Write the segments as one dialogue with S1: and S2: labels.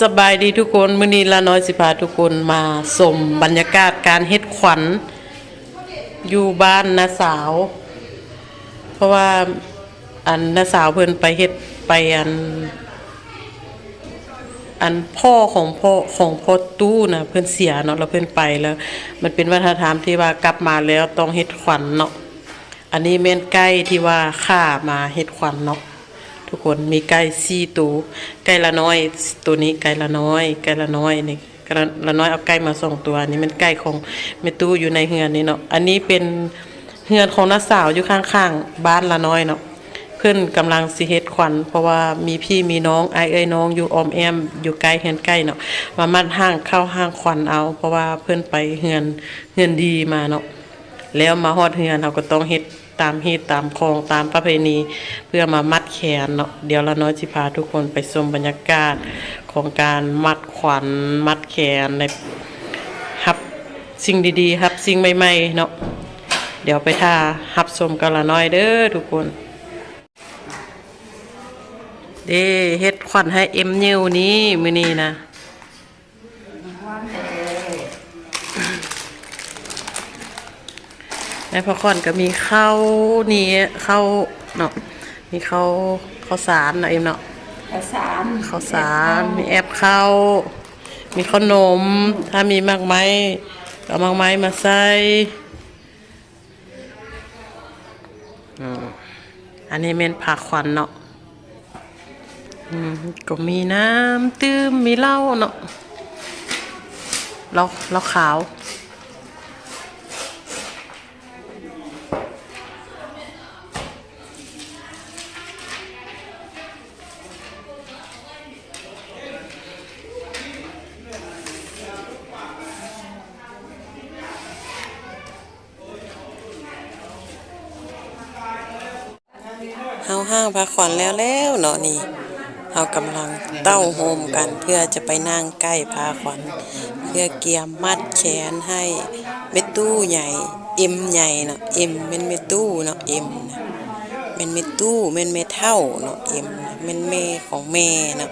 S1: สบายดีทุกคนมื้อนี้ละน้อยสิพาทุกคนมาชมบรรยากาศการเฮ็ดขวัญอยู่บ้านน้าสาว เพราะว่าอันน้าสาวเพิ่นไปเฮ็ดไปอัน อันพ่อของพ่อของพ่อตู้นะเพิ่นเสียเนาะแล้วเพิ่นไปแล้ว มันเป็นวัฒนธรรมที่ว่ากลับมาแล้วต้องเฮ็ดขวัญเนาะอันนี้แม่นไก่ที่ว่าฆ่ามาเฮ็ดขวัญเนาะ ทุกคนมีไก่สี่ตัวไก่ละน้อย ตัวนี้ไก่ละน้อยไก่ละน้อยนี่ก่ละน้อยเอาไก่มาสองตัวอันนี้มันไก่ของแม่ตู้อยู่ในเฮือนนี่เนาะอันนี้เป็นเฮือนของน้าสาวอยู่ข้างๆ บ้านละน้อยเนาะเพื่อนกำลังสิเฮ็ดขวัญเพราะว่ามีพี่มีน้องไอเอ้ยน้องอยู่ออมแอมอยู่ใกล้เฮือนใกล้เนาะมามัดห้างเข้าห้างขวัญเอา เพราะว่าเพื่อนไปเฮือนเฮือนดีมาเนาะแล้วมาฮอดเฮือนเราก็ต้องเฮ็ด ตามฮีตตามคองตามประเพณี เพื่อมามัดแขนเนาะเดี๋ยวเราน้อยสิพาทุกคนไปชมบรรยากาศของการมัดขวัญมัดแขนในฮับสิ่งดีๆครับสิ่งใหม่ๆเนาะเดี๋ยวไปท่าฮับชมกันละน้อยเด้อทุกคนเด้เฮ็ดขวัญให้เอ็มนิวนี้มื้อนี้นะ ในพระคอนก็มีข้าวนี่ข้าวเนาะมีข้าวข้าวสารเนาะเอ็มเนาะ
S2: ข้าวสาร
S1: ข้าวสารมีแอบข้าวมีขนม ถ้ามีมากไม้ก็เอามากไม้มาใส่อืมอันนี้เมนผักขวัญเนาะอืมก็มีน้ำตื้มมีเหล้าเนาะเหล้าเหล้าขาว เฮาห้างพักผ่ อนแล้วแล้วเนาะนี่เฮากำลังเต้าโฮมกันเพื่อจะไปนั่งใกล้พาขวัญเพื่อเกียมมัดแขนให้เม็ดตู้ใหญ่เอ็มใหญ่เนาะเอ็มเป็นเม็ดตู้เนาะเอ็มนะเป็นเม็ดตู้เป็นเม็ดเท่าเนาะเอ็มนะเป็นแม่ของแม่เนาะ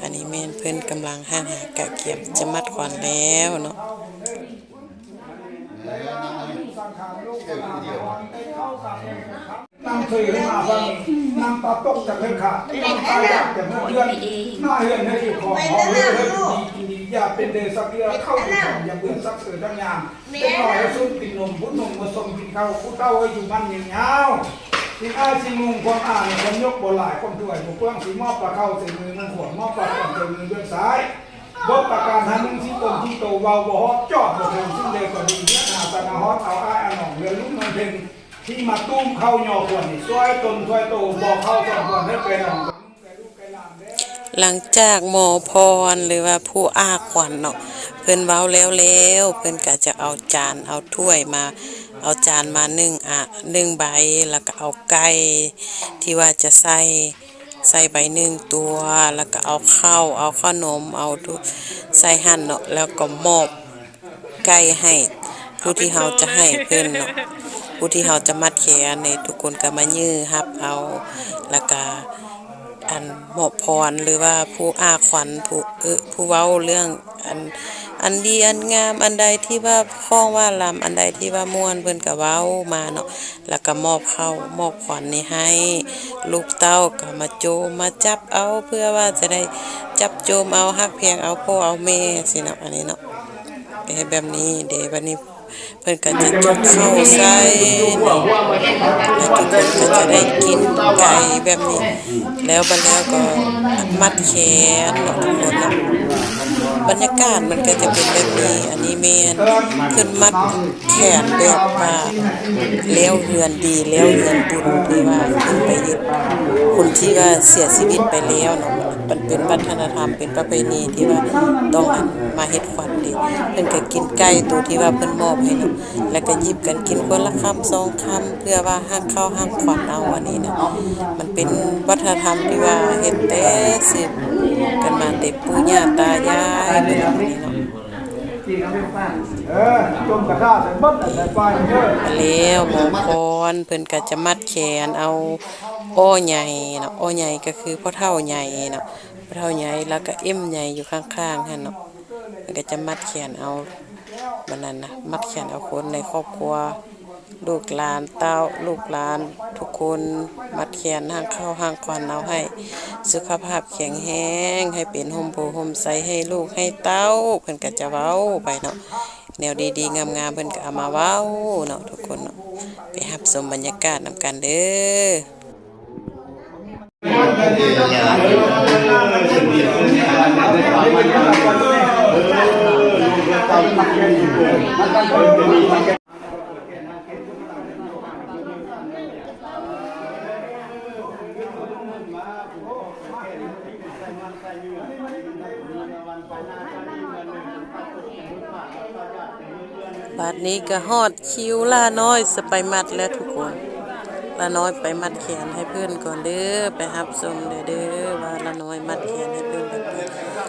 S1: อันนี้แม่นเพิ่อนกำลังห้าหากะเกียมจะมัดขวัญแล้วเนาะ
S3: นั่งเคยขึ้มาบ้า งนั่งตาตกจากเพื่อนขาดนั่งตายจากเพื่อนเพื่อนหน้าเฮือนให้ที่ของหอมเลยดีกินดีอย่าเป็นเดสักเดียวเข้าที่ของอย่าเบื่อสักเสือทั้งยามเป็นหน่อยซุ้มกินนมพุ้นนมมาส่งกินข้าวผู้เต้าให้อยู่บ้านอย่างเงาที่อ้ายสิงงความอ่านคนยกบนหลายคนถ้วยบุกเพื่องสีมอบปลาเข้าใส่มือมันหัวมอบปลาก่อนใส่มือเบื้องซ้ายบกประการทันนึงที่ตนที่โตเบาบ่ฮอดจอดบ่ถึงซึ่งเด็กก็ดีเนื้อหาตะนาฮอดเอาอ้ายอันหนองเรือลุ่มมันเป็น ที่มาตุ้มเข้าหยอขวนี่ช่วยตนช่วยโตบอกเข้าสองขวดให้เป็นหนองหลั
S1: งจากหมอพรหรือว่าผู้อาขวัญเนาะเพิ่นเว้าแล้วแล้วเพิ่อนก็จะเอาจานเอาถ้วยมา เอาจานมานึ่งอะนึ่งใบแล้วก็เอาไก่ที่ว่าจะใส่ใส่ใบหนึ่งตัว แล้วก็เอาข้าวเอาขนมเอาทุกใส่หั่นเนาะแล้วก็มอบไก่ให้ผู้ที่เฮาจะให้เพิ่อนเนาะ ผู้ที่เฮาจะมัดแขนในทุกคนก็มายื้อฮับเอาแล้วก็อันหมอบพรหรือว่าผู้อาขวัญผู้เออผู้เว้าเรื่องอันอันดีอันงามอันใดที่ว่าคล้องว่าลำอันใดที่ว่าม่วนเพิ่นก็เว้ามาเนาะแล้วก็มอบเข้ามอบขวัญนี่ให้ ลูกเต้าก็มาโจมมาจับเอาเพื่อว่าจะได้จับโจมเอาฮักเพียงเอาพ่อเอาแม่สินะอันนี้เนาะเฮ็ดแบบนี้เดี๋ยวบัดนี้ เพิ่อนก็จะจุดเข้าใส่แล้วทุกคนก็จะได้กินไก่แบบนี้ แล้วบัดแล้วก็มัดแขนเนาะทุกคนเนาะบรรยากาศมันก็จะเป็นแบบนี้อันนี้แม่นขึ้นมัดแขนแบบว่าแล้วเฮือนดีแล้วเฮือนบุญที่ว่าขึ้นไปเฮ็ดคนที่ว่าเสียชีวิตไปแล้วเนาะ มันเป็นวัฒนธรรมเป็นประเพณีที่ว่าต้องอันมาเฮ็ดขวัญดีเพิ่นก็กินไก่ตัวที่ว่าเพิ่นมอบให้เนาะแล้วก็หยิบกันกินคนละคำสองคำเพื่อว่าห้ามเข้าห้ามขวัญเอาอันนี้นะมันเป็นวัฒนธรรมที่ว่าเฮ็ดแต่สืบกันมาแต่ปู่ย่าตายายเป็นแบบนี้เนาะ
S3: เออจมกระทาใส่บดใส่ไฟเด้อ
S1: แล้วหมอพรเพิ่นก็จะมัดแขนเอา อ้อใหญ่เนาะอ้อใหญ่ก็คือพ่อเฒ่าใหญ่เนาะพ่อ
S4: เท่าใหญ่แล้วก็เอ็มใหญ่อยู่ข้างๆหั่นเนาะมันก็จะมัดแขนเอาบันนั้นนะมัดแขนเอาคนในครอบครัวลูกหลานเต้าลูกหลาน ทุกคนมัดแขนห่างเข้าห่างควันเอาให้ สุขภาพแข็งแรงให้เป็นห่มโพห่มใสให้ลูกให้เต้าเพิ่นก็จะเว้าไปเนาะแนวดีๆ งามๆเพิ่นก็เอามาเว้าเนาะทุกคนเนาะไปรับชมบรรยากาศนำกันเด้อ บัดนี้ก็ฮอดคิวล่าน้อยสไปมัดแล้วทุกคน ล่าน้อยไปมัดแขนให้เพื่อนก่อนเด้อไปรับชมเด้อเด้อว่าล่าน้อยมัดแขนให้เพื่อนแบบนี้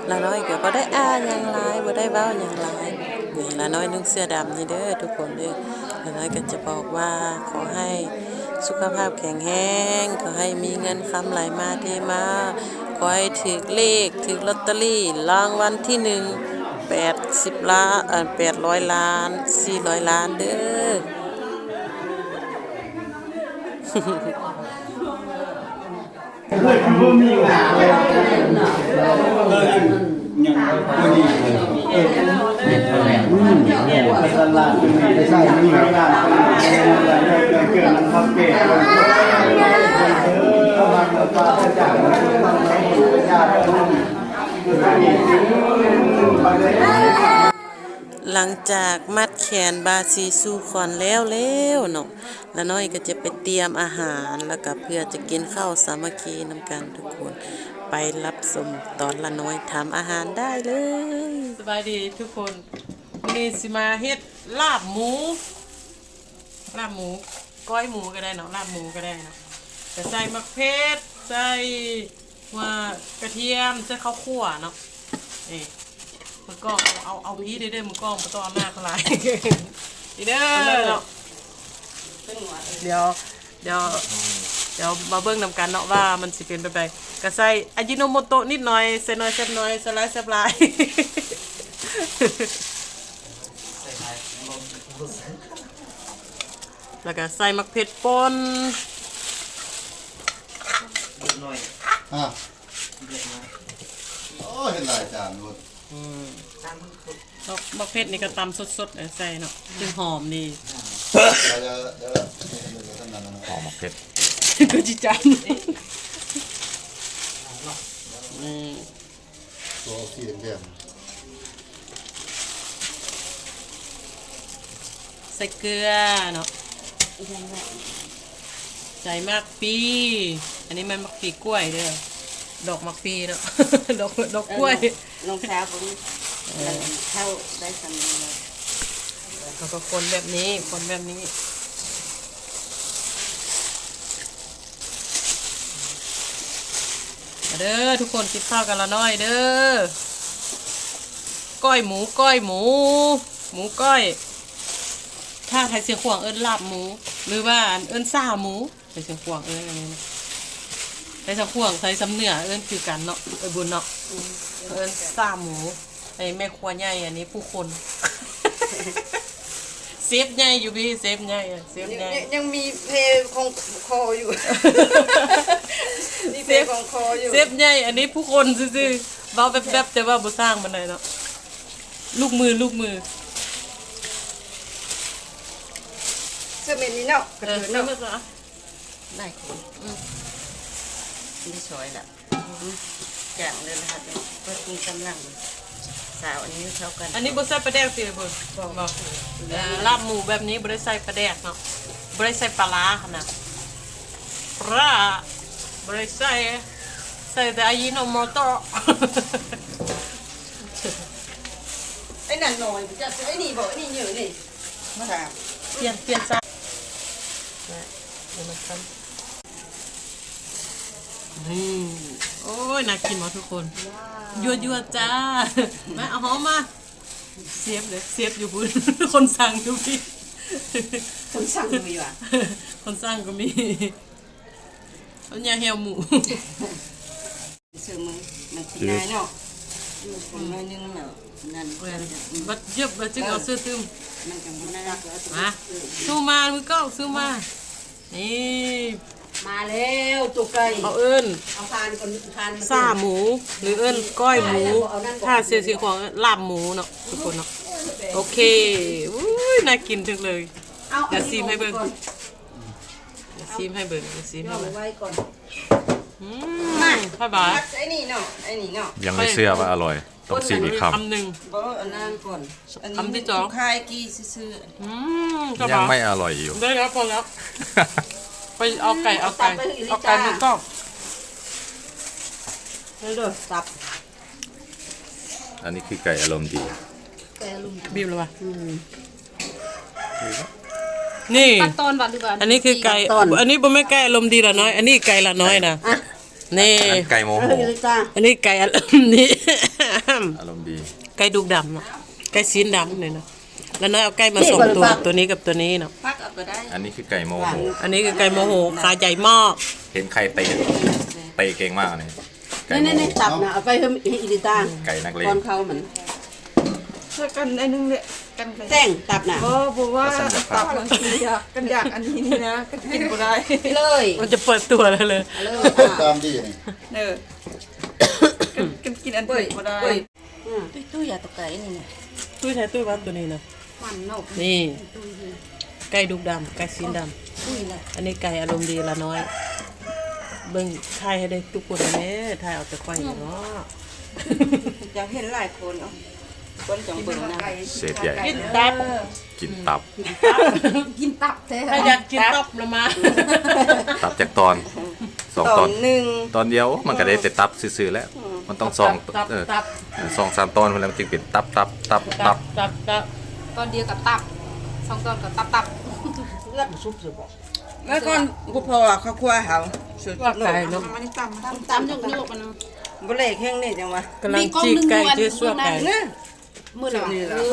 S4: ล่าน้อยก็บ่ได้อ้าหยังหลายบ่ได้เว้าหยังหลายนี่ล่าน้อยนุ่งเสื้อดำนี่เด้อทุกคนเด้อล่าน้อยก็จะบอกว่าขอให้สุขภาพแข็งแรงขอให้มีเงินคำไหลมาเทมาขอให้ถือเลขถือลอตเตอรี่รางวัลที่หนึ่งแปดสิบล้านเออแปดร้อยล้านสี่ร้อยล้านเด้อ
S5: ไม่ใช่ไม่มีงาน
S4: หลังจากมัดแขนบาซีซูคอนแล้วแล้วเนาะแล้วน้อยก็จะไปเตรียมอาหารแล้วก็เพื่อจะกินข้าวสามัคคีนำกันทุกคนไปรับสมตอนละน้อยทำอาหารได้เลย สบายดีทุกคนนี่สิมาเฮ็ดลาบหมู ลาบหมูก้อยหมูก็ได้เนาะลาบหมูก็ได้เนาะแต่ใส่มะเขือใส่ว่ากระเทียมใส่ข้าวคั่วเนาะนี่ มือกล้องเอาเอาเอาพีเด้อเด้อมือกล้องบ่ต้องเอาหน้าเขาหลายดีเด้อเนาะเดี๋ยวเดี๋ยวเดี๋ยวมาเบิ่งนำกันเนาะว่ามันสิเป็นแบบใดก็ใส่อาจิโนโมโตะนิดหน่อยใส่น้อยแซ่บน้อยใส่หลายแซ่บหลายแล้วก็ใส่มะเขือป่น
S5: อะโอ้เห็นหลายจานหมด
S4: มะมะเขือนี่ก็ตำสดๆเลยใส่เนาะจึงหอมดี
S5: เราจะเดี๋ยวท่านนั้นนะ
S6: หอมหมกเผ็ด
S4: ก็จิจันอืม
S5: ตัวสีแดง
S4: ใส่เกลือเนาะใส่มากปี อันนี้มันมักปีกล้วยเด้อ ดอกมักปีเนาะ ดอกดอกกล้วย
S7: น้องสาวผมเข้าได้สำเร็จ
S4: แล้วก็คนแบบนี้ คนแบบนี้มาเด้อทุกคนกินข้าวกันละน้อยเด้อก้อยหมูก้อยหมู หมูก้อย ถ้าใครเสียงขวางเอิ้นลาบหมู หรือว่าเอิ้นซ่าหมูใส่เสียงขวางเอิ้นอะไรนะ ใส่เสียงขวางใส่สำเนือเอิ้นคือกันเนาะไอ้บุญเนาะเอิ้นซ่าหมูไอ้แม่ครัวใหญ่อันนี้ผู้คนเซฟใหญ่อยู่พี่เซฟใหญ่อะเซฟใหญ่
S7: ยังมีเพลของคออยู่ มีเพลของคออยู่
S4: เซฟใหญ่อันนี้ผู้คนซื่อๆเบาแป๊บๆแต่ว่าบ่สร้างมันเลยเนาะลูกมือลูกมือ
S7: เสื้อเมนนี้เนาะกระ
S4: เออ
S7: เทือน
S4: เนาะ
S7: เนาะ
S4: มาซะ
S7: ได้คน นี่สวยละจางเลยนะครับเพื่อกินกำลังสาวอันนี้เท่ากัน
S4: อันนี้บ่ใส่ปลาแดกสิเบิ่งบอกเอ่อลาบหมูแบบนี้บ่ได้ใส่ปลาแดกเนาะบ่ได้ใส่ปลาร้าขนาดปลาบ่ได้ใส่ใส่แต่อายิโนโมโตะ
S7: ไอ้นั่นหน่อยจะไอ้นี่บอกไอ้นี่เยอะนี่มาถาม
S4: เปลี่ยนเปลี่ยนซะนะเดี๋ยวมันกันนี่โอ้ ยน่ากินหมดทุกคนยัวยัวๆจ้ามาเอาหอมมาเซฟเลยเซฟอยู่บุญคนสั่งอยู่พี่
S7: คนสั่งมีว่ะ
S4: คนสร้างก็มีเอาเนี่ยเหี่ยวหมู
S7: เสริมมือมันสิง่ายเนาะคนน้อยนึงเนาะนั่นมันจะ
S4: บัดเย็บบัดจึงเอาเสื้อตึม
S7: มันจะบ่น่ารักแล้ว
S4: มาสู้มามือกล้องสู้มานี่
S7: มาแล้วตุกไก่
S4: เอาเอิ้น
S7: เอาทานก่อนทาน
S4: ซ่าหมู หรือเอิ้นก้อยหมูถ้าเสียสีของลาบหมูเนาะทุกคนเนาะโอเคอุ้ยน่ากินจังเลย
S7: เอา
S4: เดี๋ยวซีมให้เบิ่งเดี๋ยวซีมให้เบิ่งเดี๋ยวซีมให้
S7: เอา
S4: เบิ่ง
S7: ไว้ก่อน
S4: อืมพ่อบาย
S7: ไอ้นี่เนาะไอ้นี่เนาะ
S6: ยังไม่เชื่อว่าอร่อยต้องซีอีกค
S4: คำหนึ่ง
S7: บ่อันนั้นก่อนอันนี้
S4: คำที่สอง
S7: คายกี่ซื่อ
S4: อืมพ่อำ
S6: ยัง
S4: บาย
S6: ไม่อร่อยอยู่
S4: ได้แล้วพอแล้ว ไปเอาไก่เอาไก่เอาไก่มือกล้อง
S7: ๆนี่เด้อตับ
S6: อันนี้คือไก่อารมณ์ดี
S7: แต่ลุง
S4: บีบเลยว่ะนี่
S8: ตอนวัดหรือเปล่า
S4: อันนี้คือไก่อันนี้บ่แม่นไก่อารมณ์ดีละน้อย อันนี้ไก่ละน้อยนะนี่
S6: อันไก่โมโห
S7: เลยจ้า
S4: อันนี้ไก่อารมณ์ดี
S6: อารมณ์ดี
S4: ไก่ดุกดำเนาะไก่สีดำเลยนะ แล้วน้อยเอาไก่มาสองตัวตัวนี้กับตัวนี้เนาะ
S7: พักเอาก็ได้
S6: อันนี้คือไก่โมโห
S4: อันนี้คือไก่โมโหขาใหญ่มาก
S6: เห็นใครเตะเตะเก่งมากเลยไก่
S7: นี่
S6: โม
S7: นี่
S6: โห
S7: ตับนะเอาไปให้อีลิตา
S6: ไก่นักเล
S7: ก่องนเขาเหมือน
S9: ช่วยกันไอ้นึงเนี่ยกันไป
S7: แจ้งตับน่ะ
S9: เพราะบอกว่า
S6: แล้วสัญญา
S9: ตับมันอยากกันอยากอันนี้นี่นะก็กินบ่ได้
S7: เลย
S4: มันจะเปิดตัวแล้วเลย
S7: เลย
S5: ตามดีนี่
S9: เออกันกันกินอัน
S7: เฮ้ย
S9: อื่นบ่ได้
S7: เฮ้ยตุ้ยตุ้ยอย่าตกใจนี่นะ
S4: ตุ้ยแท้ตุ้ยวัดตัวนี้นะ
S7: มันนก
S4: นี่ไก่ดุกดำไก่สีดำ
S7: ตุ้ยนะ
S4: อันนี้ไก่อารมณ์ดีละน้อย เบิ่งทายให้ได้ทุกคนแม่ทายเอาแต่ควายเนาะ
S7: อยากเห็นหลายคนเนาะคนจังเบิ่งนะ
S6: เศษใหญ่
S4: กินตับ
S6: กินตับ
S8: กินตับแท้
S4: ถ้าอยากกินตับละมา
S6: ตับจากตอนสอง
S7: ต
S6: ต
S7: อ
S6: อน
S7: นหนึ่ง
S6: ตอนเดียวมันก็ได้แต่ตับซื่อๆแล้ว มันต้องสอง
S4: ตับ
S6: เออ
S4: ตับ
S6: สองสามตอนแล้วมันจึงเป็นตับตับตับ
S4: ตั
S6: ตั
S4: บบตับ ตับ
S8: ตอนเดียวกับตับสองตอนกับตับตับ
S7: เลือดซุปสิบอกแล้วก่อนกูพอเขาคั่วเขาสุด
S4: ว่าไก่เนาะ
S9: มันนี่ต่ำ
S8: ตำตำยกนิ้วกันเนาะ
S7: บ่เละแข้งนี่จังวะ
S4: กำลังจีกไก่เจ๊สัวไก่
S7: เนี่ย
S8: มือหนึ่ง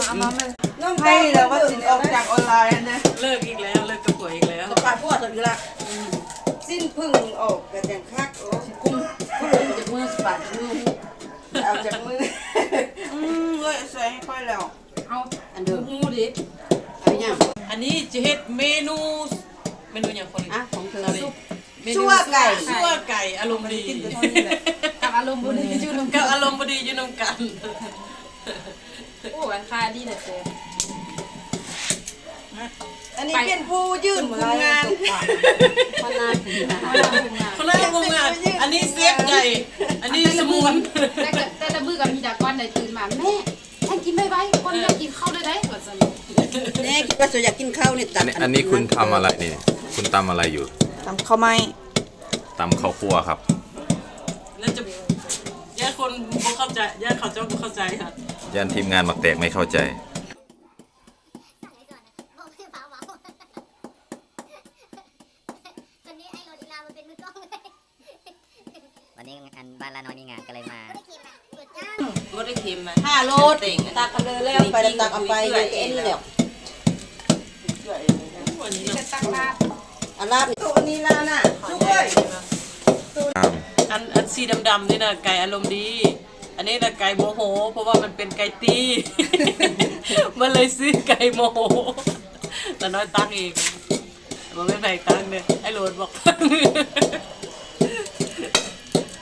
S9: เอามาแม่
S7: น้อง
S9: ให้แล้วว่าสินออกจากออนไลน์นะ
S4: เลิกอีกแล้วเลิกกับผัวอีกแล้ว
S7: ปาดพวดอีกละสิ้นพึ่งออกกระจังคักโอ้กุ้งกุ้งจากมือสปัดมือเอาจากมือ
S9: อืมเอ้ยใส่ให้ค่อยแล้ว
S8: เอา
S7: อันเดิม
S8: หูดิ
S7: เอาอย่าง
S4: อันนี้จะเฮ็ดเมนูเมนูอย่างคน
S7: อะของเธอ
S4: ซุปเมนู
S7: ชั่วไก่
S4: ชั่วไก่อารมณ์ดี
S8: กับอารมณ์บุรีอยู่น้ำ
S4: กับอารมณ์พอดีอยู่นำกัน
S8: โอ้อันคาดีเลยเจ๊
S7: อันนี้เป็นผู้ยื่นคุมงานพนาผีนะ
S4: คนละวงงานอันนี้เซฟใหญ่ อันนี้สมุน
S8: แต่ก็แต่ละมือกับมีดากอนใดตื่นมาแม่ให้ กินไม่ไหวคนอยากกินข้าวได้ได้ก่อนสิ
S7: นี่คิดว่าจะอยากกินข้าวนี่ตั
S6: อั
S7: ด
S6: นนี้อันนี้คุณทำอะไรนี่ คุณตำอะไรอยู่
S9: ตำข้าวไหม้
S6: ตำข้าวคั่วครับ
S4: แล้วจะญาติคนบ่เข้าใจญาติเขาเจ้าบ่เข้าใจค่ะ
S6: ยันทีมงานมักแตกไม่เข้าใจ
S10: บอกให้เบาเบาวันนี้ไอ้โรดิลามันเป็นมือกล้องเลย
S11: วันนี้อันบ้านละน้อยมีงานก็เลยมา
S10: ไม่ได้กินอะ เปิดจ้า
S7: บ่ได้เค็มอะห้าโลตักกันเลยแล้วไปตักเอาไปเอ็นนี่แหละ
S8: จะตักลาบ
S7: อาลาบนี่ตัวนี้ลาน่ะช่วย
S4: อันอันสีดำๆนี่นะไก่อารมณ์ดี อันนี้นะไก่โมโห เพราะว่ามันเป็นไก่ตีมันเลยซื้อไก่โมโหแต่น้อยตั้งเองมันไม่แพงตั้งเนี่ยไอ้โหลดบอก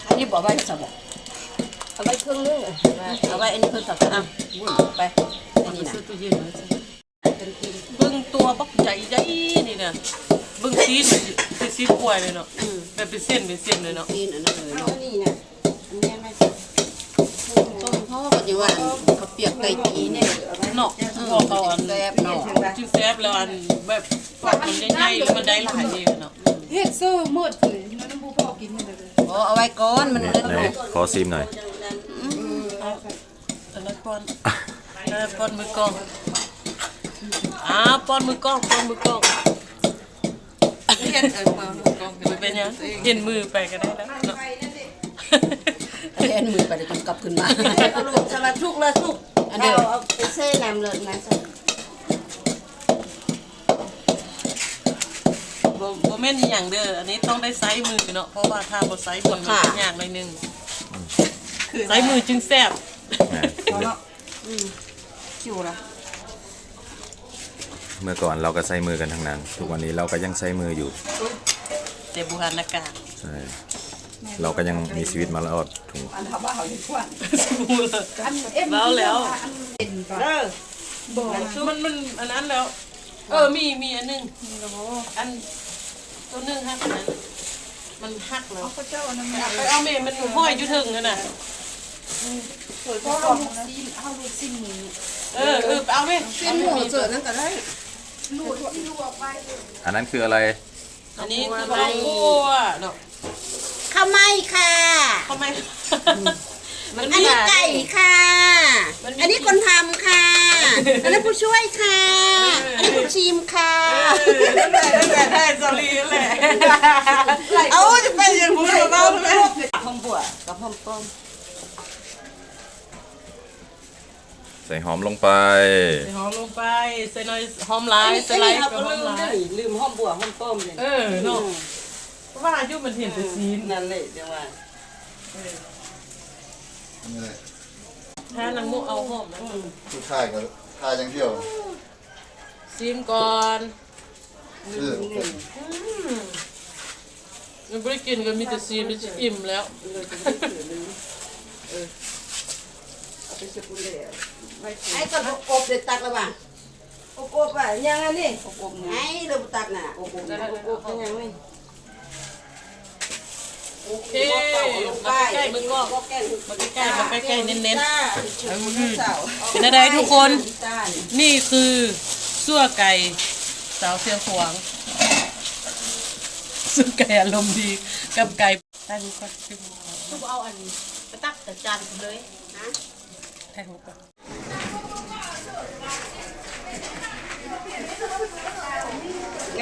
S7: อันนี้บอกไว้สมอง เอาไว้ครึ่งนึงเอาไว้อันนี้เพิ่นสับอะวุ่นไปอันนี้นะ
S4: ตู้เย็นบิ้งตัวบักใหญ่ใหญ่นี่นะเบิ้งซีนเป็นซีนป่วยเลยเนาะแบบเป็นเส้นเป็นเส้นเลยเนาะ
S7: กินอันนั้นเลยเนาะนี่นะอันนี้ไม่ต้มพ่อก็จะว่าเขาเปียกไก่จีเนี่ย
S4: เนาะพอเขาอัน
S7: แซ่บเนาะ
S4: จิ้มแซ่บแล้วอันแบบฝักมันใหญ่ๆแล้วมันได้หลายเองเนาะ
S8: เฮ็ดซอร์หมดเลยน้ำบูพ่อกินเลย
S7: โอ้เอาไว้ก่อนมันเล่น
S6: ไหนขอซีมหน่อย
S4: อันนั้นป้อนป้อนมือกล้องอ้าวป้อนมือกล้องป้อนมือกล้อง
S9: เห็นเออมาลูกกอง
S4: มันเป็นยังเห็นมือไปก็ได้แล้วเนาะ
S7: เล่นมือไปเดี๋ยวกลับขึ้นมาสลัดชุกเลยชุกเดียวเอาไปเซ่น้ำเลยนะ
S4: บ่บ่แม่นอย่างเด้อ อันนี้ต้องได้ไซส์มือเนาะ เพราะว่าถ้าบ่ไซส์มือมันจะยากหน่อยนึง ใส่มือจึงแซ่บ
S6: นะ
S9: ชิวละ
S6: เมื่อก่อนเราก็ใช้มือกันทั้งนั้น ทุกวันนี้เราก็ยังใช้มืออยู่
S4: เตบุหันอากาศ
S6: ใช่เราก็ยังมีชีวิตมาแล้วถึง
S9: อันทำว่าเขาอยู่กว่า
S4: เว้าแล้ว
S7: เออ
S4: มันมันอันนั้นแล้ว เออมีมีอันหนึงอันตัวหนึงฮักอันนั้นมันฮักแล้ว
S9: พระเจ้านั่น
S4: ไปเอาเมย์มันห้อยอยู่ถึงนั่นน่ะ
S8: เพราะเราลูกซีนเอาลูกซีนหมู
S4: เออเออไปเอาเมย์
S9: เป็นหมูเสือนั่นก็ได้
S8: ลูกที่ลูกออกไป
S6: อันนั้นคืออะไร
S4: อันนี้คือข้าวคั่วเนาะ
S7: ข้าวไหม้ค่ะ
S4: ทำไมมัน
S7: อัน
S4: มี
S7: นี้ไก่ค่ะ
S4: มันมี
S7: อันนี้คนทำค่ะ อันนี้ผู้ช่วยค่ะ อันนี้ผู้ชิมค่ะ
S4: นั่นแหละนั่นแหละใช่สอรี่นั่นแหละ
S7: เอาจะไปอย่างผู้เบาเลยหอมบัวกับหอมป้อม
S6: ส่หอมลงไป
S4: ใส่หอมลงไป ใส่หน่อยหอมหลายใส่หลายกับหอมหลาย
S7: ลืมหอมบัวหอมป้อมเลย
S4: เออเนาะเพราะว่าอายุมันเห็นแต่ซีน
S7: นั่นเลยเดี๋ยวว่า
S5: นี่เลย
S4: ถ้านางมุเอาหอมนะ
S5: ผู้ชายก็ทายอย่างเดียว
S4: ซีมก่อน
S5: ชื่อเป็น
S4: มันไม่ได้กินกันมีแต่ซีนมันจะอิ่มแล้ว
S7: ไอ้ก็อบเด็ดตักแล้วว่ะอบอบอะยังไงนี่อบอบไงเราตักน่ะอบอบนะอบอบยังไง
S4: โอเคมาใกล้ๆมือกล้องมาใกล้ๆมาใกล้ๆเน้นๆเป็นอะไรทุกคน นี่คือซั่วไก่สาวเสียงขวางซั่วไก่อารมณ์ดีกับไก่ตั้งก่อน
S7: ทุบเอาอันไปตักแต่จานเลยนะ
S4: แทงก่อน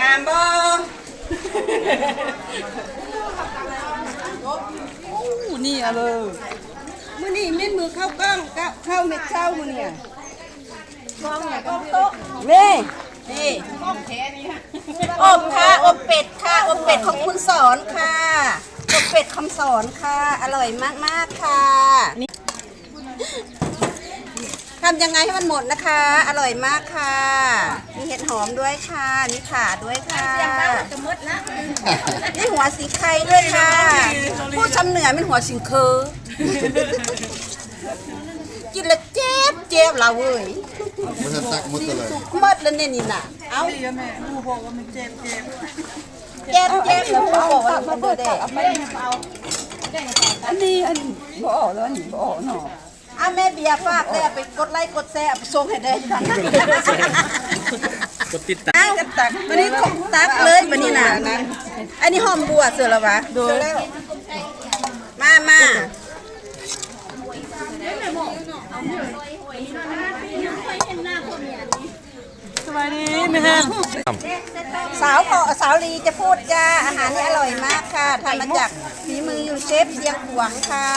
S7: งามบ่นี่อะเลยมื้อนี้เม็ดมือเข้ากล้องเข้าเม็ดเข้ามื้อเนี่ยกล้องเนี่ยกล้องโต๊ะนี่นี่อบค่ะอบเป็ดค่ะอบเป็ดของคุณสอนค่ะอบเป็ดคำสอนค่ะ อร่อยมากๆค่ะ ทำยังไงให้มันหมดนะคะ อร่อยมากค่ะ มีเห็ดหอมด้วยค่ะ มีข่าด้วยค่ะมีหัวสีไข่ด้วยค่ะผู้ชำเหนือเป็นหัวสิงเคอกินแล้วเจ็บเจ็บเราเว้ย
S5: มันจะตักมุดตัวเลย
S7: หมดแล้วเนี่ยนี่น่ะ เอา
S9: ดีอะแม่ดูบอกว่ามันเจ็บเจ็บ
S7: เจ็บเจ็บแล้วเขาบอกว่ามันเดือดเอาไป
S9: อันนี้อันบ่ออกแล้วอันนี้บ่ออกเนาะ
S7: อะแม่เบียร์ฝากเลยไปกดไลค์กดแชร์เอาไปส่งให้ได้ค่ะ
S6: กดติดตาม
S7: อ้าวตักวันนี้ของตักเลยวันนี้น่ะอันนี้หอมบัวเสือละวะดูมามา
S4: สวัสดีแม่ฮะ
S7: สาวพอสาวลีจะพูดจ้าอาหารนี่อร่อยมากค่ะทำมาจากฝีมืออยู่เชฟเสียงหวงค่ะ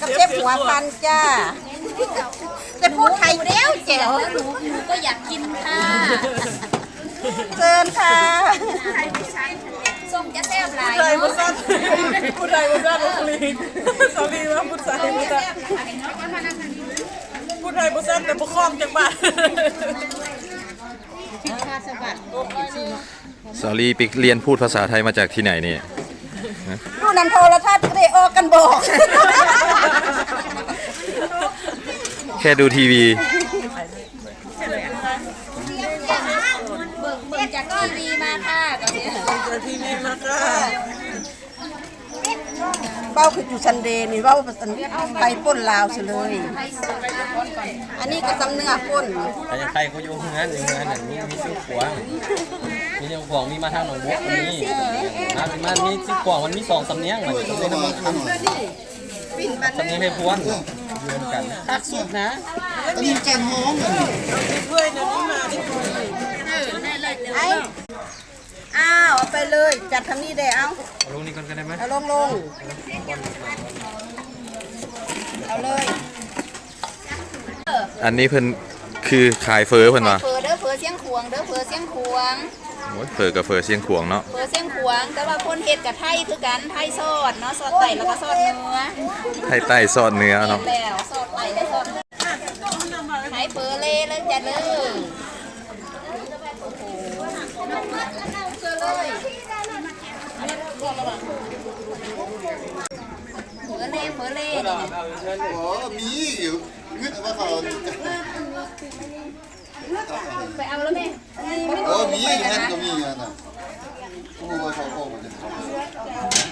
S7: กับเชฟหัวพันจ้าจะพูดไทยเด้วแจ๋ว
S10: หนูหนูก็อยากกินค่ะ
S7: เชิญค่ะ
S10: ส้มจะแซ่บหลาย
S4: ใจบุษันผู้ใดบุษันบุรีสารีว่าผู้ชายบุษันผู้ใดบุษันแต่บุคอมจังบ้าน
S6: สอรี่ไปเรียนพูดภาษาไทยมาจากที่ไหนเนี่ย
S7: ดูนันโทรทัศน์ก็ได้ออกกันบอก
S6: แค่ดูทีวี
S10: เบิกเบิกจากทีวีมาค่ะตอนนี้
S7: เบ้าคืออยู่ซันเดย์นี่เบ้าไปป่นลาวเสียเลย อันนี้ก็สำเนื้อป่น
S12: แต่ยังใครเขาอยู่งานอยู่งานนั้นมีมีซื้อขวางมีเรื่องขวางมีมาทางหนองบัวก็มีนะมันมามีซื้อขวางมันมีสองสำเนียงมันสำเนียงมันสำเนียงให้พวนอยู่กัน
S7: ตักสุดนะ
S5: อันนี้แกนหอมเลย
S7: ไอ้ อ้าวเอาไปเลย จัดทำนี่ได้เอา
S12: เอาลงนี่ก่อนก็ได้ไหม
S7: เอาลงลงเอาเลย
S6: อันนี้เพิ่นคือขายเฟอเพิ่นว่า
S10: เฟอเด้อเฟอเสียงขวงเด้อเฟอเสียงขวง
S6: โอ้อ้ยเฟอกับเฟอเชียงขวงเนาะ
S10: เปิดเส้นขวางแต่ว่าคนเฮ็ดกับไทยคือกันไทยซอดเนาะซอดไต่แล้วก็ซอดเนื้อ
S6: ไทยใต้ซอดเนื้อเนาะ
S10: แล้วซอดไต่ได้ซอดเนื้อไทยเปิดเลยเลยจ้ะเลยโอ้โห เจอเลยเปิดเลยเปิดเลย
S5: โอ้มีอยู่เงือกว่าเขา
S10: ไปเอาแล้วแม่
S5: โอ้มีอยู่นั่นก็มีอ่นะโอ้ว่าเขาโอ้มันจะ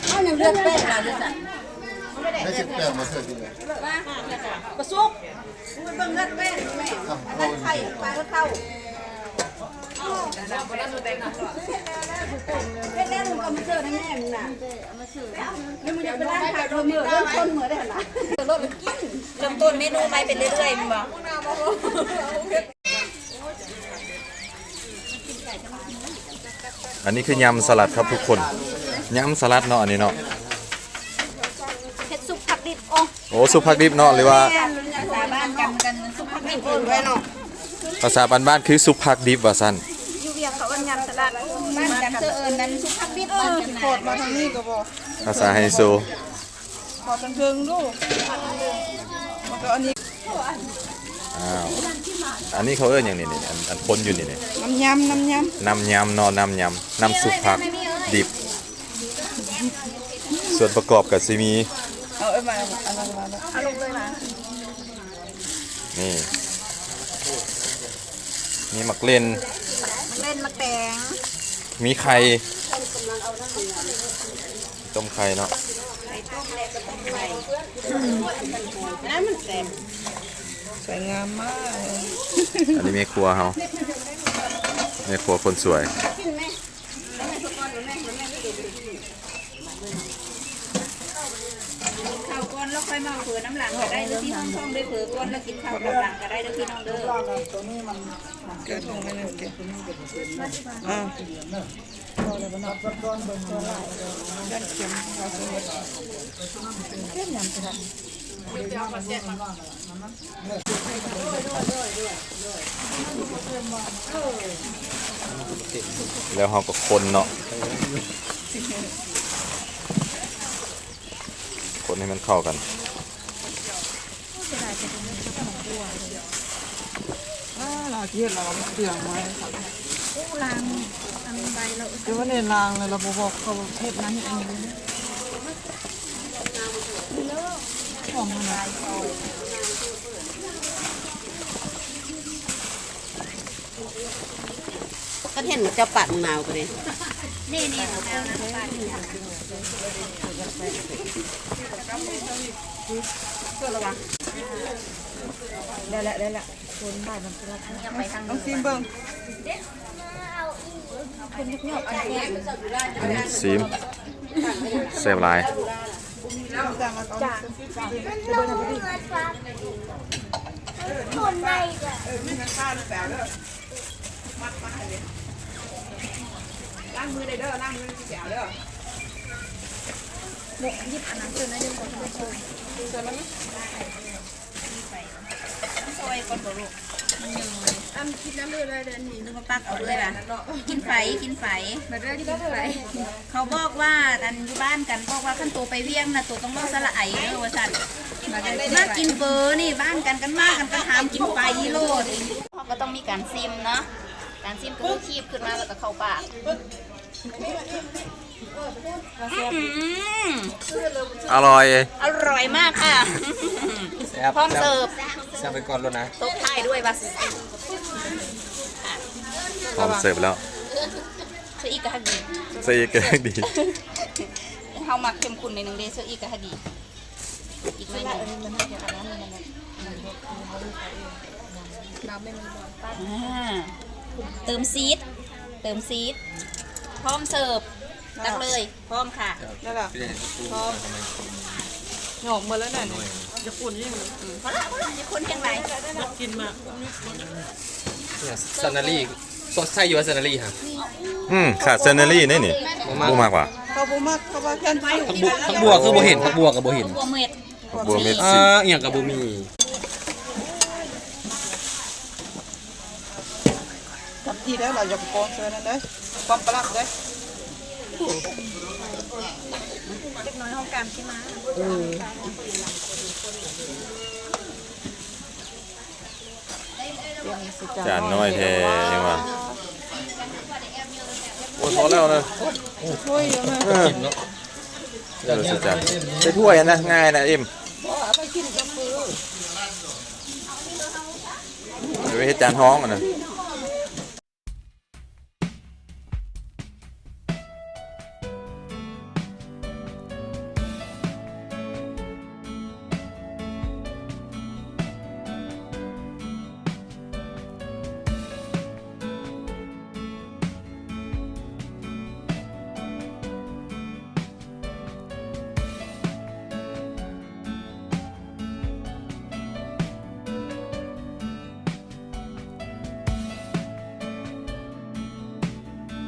S10: เอาอย่งเลือดเป็ดเราด้วยจ้ะ
S5: ได้สิบแปดมาเถิดดีเลย
S7: กระซุกมันเบิ่งเลือดเป็นแม่
S5: ทำ
S7: อัน
S5: โอ้
S7: นั้นไข่ปลาก็เข้า เป็นแน่นก็มาเจอได้แม่มึงน่ะนี่มึงจะไปล้างขาดมือเริ่มต้นมือได้หรอรถกิน
S10: เริ่มต้นเมนูไปเป็นเรื่อยๆมั้งบอก
S6: อันนี้คือยำสลัดครับทุกคนยำสลัดเนาะอันนี้เนาะ
S10: เฮ็ดซุปผักดิบโอ้
S6: โอ้สุภาพดิบเนาะหรือว่า
S10: ภาษาบ้านกันกันซุปผักดิบอื่นไว้เนาะ
S6: ภาษาบ้านๆคือสุภาพดิบว่าซั่น
S10: อยู่เวียงเขาอันยำสลัดบ้านกันเสื้อเอิญนั้นซุปผักดิบบ้านกันนะ
S7: มาทางนี้ก็บอก
S6: ภาษาไฮโซ
S7: ขอตังเทิงดูมันก็อันนี้
S6: อ้าวอันนี้เขาเอิ้นอย่างนี้นี่อันอันคนอยู่นี่นี่
S7: น้ำยำน้ำย
S6: น้ำยำเนาะน้ำยำน้ำสุภาพดิบ ส่วนประกอบก็สิมีำ
S7: เอาไอ้มาเอาลงมาแล้ว
S10: เอาลงเลยมา
S6: นี่ มีมักเล่น
S10: มันเล่นมาแตง
S6: มีไข่ ต้มไข่เนาะ
S10: ไข่ต้มแล้วก็ต้มไข่
S7: น้ำมันแตงสวยงามมาก
S6: อันนี้แม่ครัวเฮาแม่ครัวคนสวย
S10: ข้าวก้อน แล้วค่อยมาเผือน้ำหลังก็ได้เด้อพี่น้องช่องได้เผือก้อนแล้วกินข้าวน้ำหลังก็ได้เด้อพี่น้องเด้อ
S7: เกิดลงไปเลยเกิดอ่า
S6: แล้วเฮาก็คนเนาะคนให้มันเข้ากัน
S7: เราเกียดเราเปลี่ยนไว้ค่ะ
S10: อู้ลางอันใบเรา
S7: เดี๋ยวว่าในรางเลยเราบอกเขาเทศนั้นเองของมันอะไร
S9: ก็เห็นเจ้าปัดหนาวกันเลย
S10: นี่นี่ของเรานะป้าที่ทำ
S7: ได้ละได้ละ คนบ้านมันเป็นละ
S10: ยังไปทาง
S7: ต้องซีมเบิ้ง
S6: ซีมแซ่บหลาย
S7: ล้างมือได้เด้อล้างมือเสียเด้อ
S10: ยิบอันนั้นเจอนะยังคนไม่ชม
S7: เจอแล้วไหม
S10: ซอยก่อนบ่ลูก
S7: อันคิดน้ำเลือดอะไรเดี๋ยวนี้
S10: นึกว่าปักเอาเลยป่ะกินไฟกินไฟ
S7: มาเด้อกินไฟ
S10: เขาบอกว่าอันอยู่บ้านกันบอกว่าขั้นตัวไปเวียงนะตัวต้องรอสละไอเด้อว่าสั่นมากินเบอร์นี่บ้านกันกันมากกันก็ทำกินไฟโลดเขาก็ต้องมีการซิมเนาะการซิมก็คือคีบขึ้นมาแล้วก็เข้าปาก อื้อหือ
S6: อร่อย
S10: อร่อยมากค่ะ
S12: แซ่บ
S10: พร้อมเสิร์ฟ
S12: แซ่บไปก่อนแล้วนะ
S10: ตบท้ายด้วยบัส
S6: พร้อมเสิร์ฟแล้ว
S10: เสื้ออีกกะฮักดี
S6: ใส่เกลือดี
S10: เฮามักเข้มข้นในหนึ่งเดย์เสื้ออีกกะฮักดี อีกหน่อยหนึงอ่าเติมซีด เติมซีด พร้อมเสิร์ฟ ตักเลยพร้อมค่ะ
S7: นั่นแหละพร้อมหยอกมาแล้วน่ะจะปุ่นยิ่ง
S10: พอละพอละจะคนเพียงไร
S7: กินมาก
S12: เนี่ยซันนารีก็ใส่อยู่ว่าซันนารีฮะ
S6: อืมขาดเซนเนอรี่นี่นี่บูมากกว่า
S7: เขาบุมากเขาว่าแค่นี้
S12: ผักบัวผักบัวคือบ่เห็นผักบัวกับบ่เห็น
S10: บัวเม็ด
S6: บัวเม็ด
S12: อ่า
S6: สี
S12: อหย่างกับบ่มี
S9: ทีแล้วเราจะโกนเสื้อนั่นเด้อความประหลัดเด้อ
S13: เล็กน้อยห้องการใช่ไหม
S6: จานน้อยแท้ยังวะโอ้ยพอแล้วนะ
S9: ช่วยอยู่ไหม
S6: เออ
S12: กินเนาะ
S6: เดี๋ยวสิจ้ะใส่ถ้วยนะง่ายนะเอ็ม
S9: เอาไปกินกับมือ
S6: ไปเฮ็ดจานท้องอะนะ
S9: เ